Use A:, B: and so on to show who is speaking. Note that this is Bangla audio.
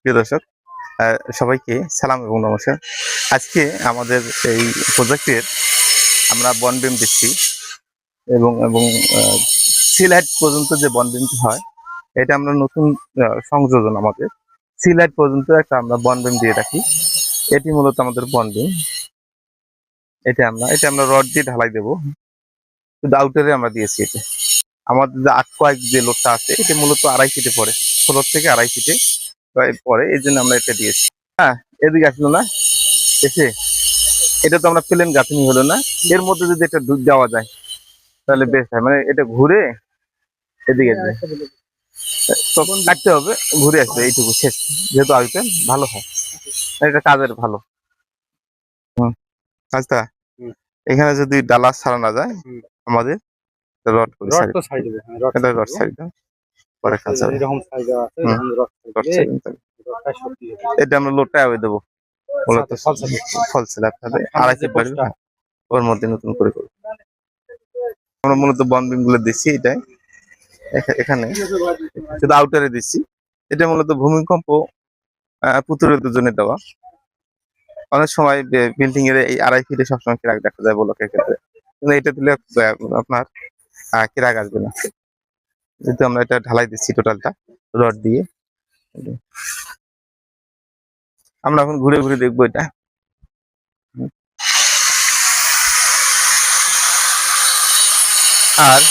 A: প্রিয় দর্শক সবাইকে সালাম এবং নমস্কার। আজকে আমাদের এই প্রজেক্টের আমরা বনবিম দিচ্ছি এবং এবং সিলাইট পর্যন্ত যে বনবিমটি হয়, এটা আমরা নতুন সংযোজন আমাদের। সিলাইট পর্যন্ত একটা আমরা বনবিম দিয়ে রাখি। এটি মূলত আমাদের বনবিম এটা আমরা এটা আমরা রড দিয়ে ঢালাই দেবো। শুধু আউটারে আমরা দিয়েছি এটা। আমাদের যে আট কয়েক যে লোডটা আছে এটা মূলত আড়াই ফিটে পড়ে ষোলো থেকে আড়াই ফিটে পরে এই জন্য আমরা এটা দিয়েছি। হ্যাঁ এদিকে আসলো না? এসে এটা তো আমরা প্লেন গাঁথনি হলো না এর মধ্যে যদি এটা দুধ দেওয়া যায় তাহলে বেশ হয়। মানে এটা ঘুরে এদিকে যায়। তখন কাটতে হবে ঘুরে আসবে এইটুকু শেষ। যেহেতু আগে ভালো হয়। এটা কাজের ভালো। হুম। আচ্ছা এখানে যদি ডালা ছাড়ানো যায় আমাদের রড করে
B: রড তো সাইড দেবে হ্যাঁ রড
A: এটা রড সাইড পরে কাজ
B: এরকম সাইড আছে এরকম রড
A: রড
B: সাইড
A: সাইড।
B: রডটা সত্যি হবে।
A: এটা আমরা আবে দেবো। ফল আপনাদের আড়াই বাড়বে ওর মধ্যে নতুন করে করব। আমরা মূলত বন বিমগুলো দিচ্ছি এটাই এখানে। শুধু আউটারে দিচ্ছি। এটা মূলত ভূমিকম্প প্রতিরোধের জন্য দেওয়া। অনেক সময় বিল্ডিং এর এই আড়াই ফিটে সবসময় কিরাক দেখা যায় বলকের ক্ষেত্রে কিন্তু এটা দিলে আপনার আহ, গাছগুলো? যেহেতু আমরা এটা ঢালাই দিচ্ছি টোটালটা রড দিয়ে। আমরা এখন ঘুরে ঘুরে দেখব এটা। আর